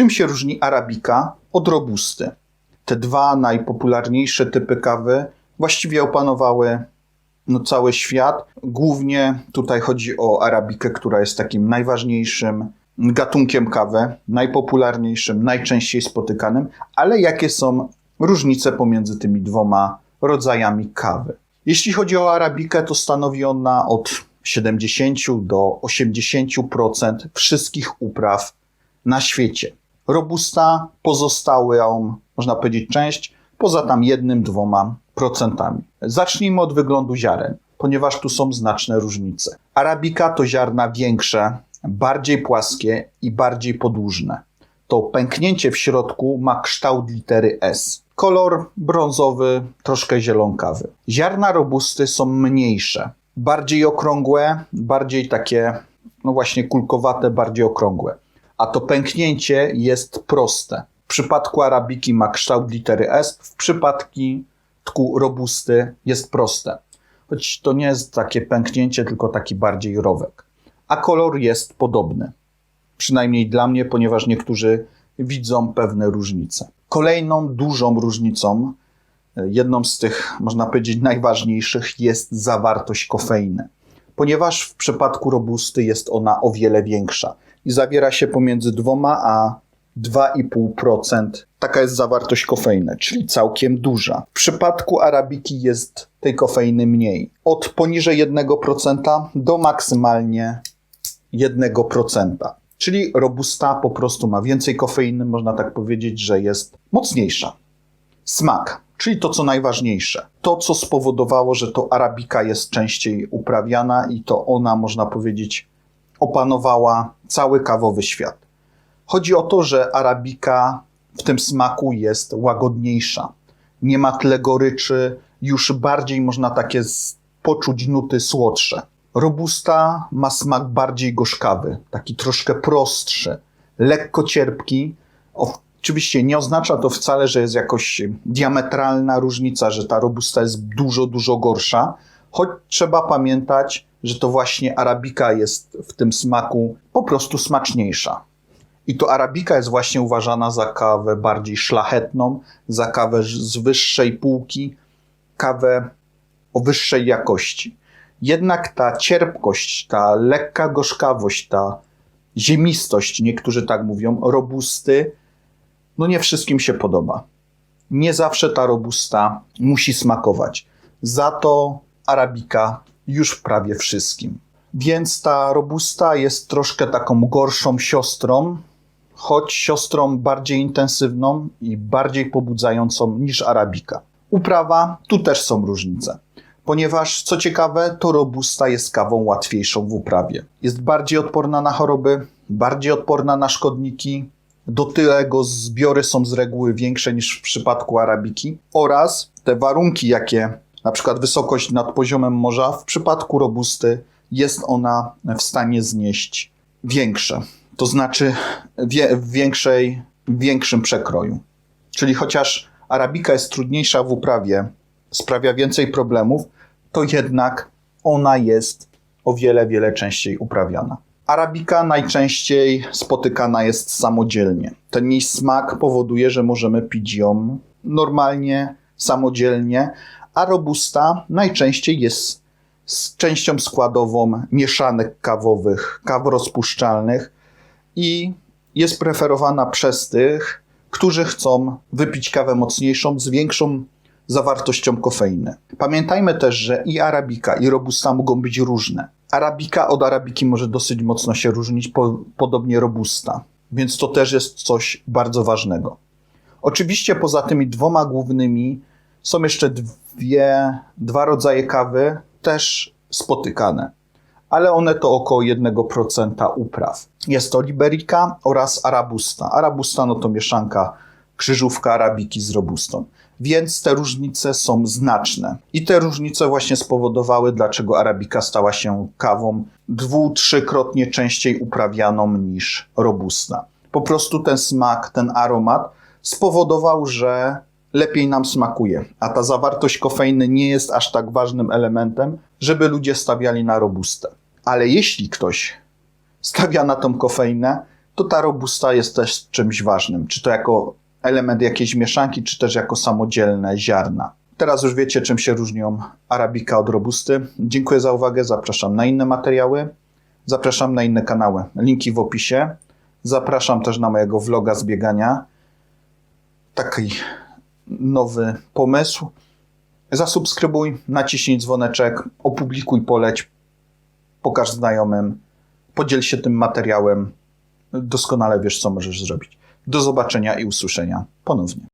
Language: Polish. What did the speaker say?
Czym się różni arabika od robusty? Te dwa najpopularniejsze typy kawy właściwie opanowały no, cały świat. Głównie tutaj chodzi o arabikę, która jest takim najważniejszym gatunkiem kawy, najpopularniejszym, najczęściej spotykanym, ale jakie są różnice pomiędzy tymi dwoma rodzajami kawy? Jeśli chodzi o arabikę, to stanowi ona od 70 do 80% wszystkich upraw na świecie. Robusta pozostałą, można powiedzieć, część poza tam jednym, dwoma procentami. Zacznijmy od wyglądu ziaren, ponieważ tu są znaczne różnice. Arabika to ziarna większe, bardziej płaskie i bardziej podłużne. To pęknięcie w środku ma kształt litery S. Kolor brązowy, troszkę zielonkawy. Ziarna robusty są mniejsze, bardziej okrągłe, bardziej takie, no właśnie kulkowate, bardziej okrągłe. A to pęknięcie jest proste. W przypadku arabiki ma kształt litery S, w przypadku robusty jest proste. Choć to nie jest takie pęknięcie, tylko taki bardziej rowek. A kolor jest podobny. Przynajmniej dla mnie, ponieważ niektórzy widzą pewne różnice. Kolejną dużą różnicą, jedną z tych, można powiedzieć, najważniejszych, jest zawartość kofeiny. Ponieważ w przypadku robusty jest ona o wiele większa i zawiera się pomiędzy 2 a 2,5%. Taka jest zawartość kofeiny, czyli całkiem duża. W przypadku arabiki jest tej kofeiny mniej. Od poniżej 1% do maksymalnie 1%. Czyli robusta po prostu ma więcej kofeiny, można tak powiedzieć, że jest mocniejsza. Smak, czyli to co najważniejsze. To, co spowodowało, że to arabika jest częściej uprawiana i to ona, można powiedzieć, opanowała cały kawowy świat. Chodzi o to, że arabika w tym smaku jest łagodniejsza. Nie ma tyle goryczy, już bardziej można takie poczuć nuty słodsze. Robusta ma smak bardziej gorzkawy, taki troszkę prostszy, lekko cierpki. Oczywiście nie oznacza to wcale, że jest jakoś diametralna różnica, że ta robusta jest dużo, dużo gorsza, choć trzeba pamiętać, że to właśnie arabika jest w tym smaku po prostu smaczniejsza. I to arabika jest właśnie uważana za kawę bardziej szlachetną, za kawę z wyższej półki, kawę o wyższej jakości. Jednak ta cierpkość, ta lekka gorzkawość, ta ziemistość, niektórzy tak mówią, robusty, no nie wszystkim się podoba. Nie zawsze ta robusta musi smakować. Za to arabika już prawie wszystkim. Więc ta robusta jest troszkę taką gorszą siostrą, choć siostrą bardziej intensywną i bardziej pobudzającą niż arabika. Uprawa, tu też są różnice. Ponieważ, co ciekawe, to robusta jest kawą łatwiejszą w uprawie. Jest bardziej odporna na choroby, bardziej odporna na szkodniki, do tego zbiory są z reguły większe niż w przypadku arabiki oraz te warunki, jakie na przykład wysokość nad poziomem morza, w przypadku robusty jest ona w stanie znieść większe. To znaczy w większej, większym przekroju. Czyli chociaż arabika jest trudniejsza w uprawie, sprawia więcej problemów, to jednak ona jest o wiele, wiele częściej uprawiana. Arabika najczęściej spotykana jest samodzielnie. Ten jej smak powoduje, że możemy pić ją normalnie, samodzielnie, a robusta najczęściej jest z częścią składową mieszanek kawowych, kaw rozpuszczalnych i jest preferowana przez tych, którzy chcą wypić kawę mocniejszą z większą zawartością kofeiny. Pamiętajmy też, że i arabika, i robusta mogą być różne. Arabika od arabiki może dosyć mocno się różnić, po, podobnie robusta, więc to też jest coś bardzo ważnego. Oczywiście poza tymi dwoma głównymi są jeszcze dwie, dwa rodzaje kawy, też spotykane, ale one to około 1% upraw. Jest to Liberica oraz Arabusta. Arabusta no to mieszanka krzyżówka arabiki z robustą. Więc te różnice są znaczne. I te różnice właśnie spowodowały, dlaczego arabika stała się kawą dwu, trzykrotnie częściej uprawianą niż robusta. Po prostu ten smak, ten aromat spowodował, że lepiej nam smakuje, a ta zawartość kofeiny nie jest aż tak ważnym elementem, żeby ludzie stawiali na robustę. Ale jeśli ktoś stawia na tą kofeinę, to ta robusta jest też czymś ważnym. Czy to jako element jakiejś mieszanki, czy też jako samodzielne ziarna. Teraz już wiecie, czym się różnią arabika od robusty. Dziękuję za uwagę, zapraszam na inne materiały, zapraszam na inne kanały. Linki w opisie. Zapraszam też na mojego vloga z biegania. Taki nowy pomysł. Zasubskrybuj, naciśnij dzwoneczek, opublikuj, poleć, pokaż znajomym, podziel się tym materiałem. Doskonale wiesz, co możesz zrobić. Do zobaczenia i usłyszenia ponownie.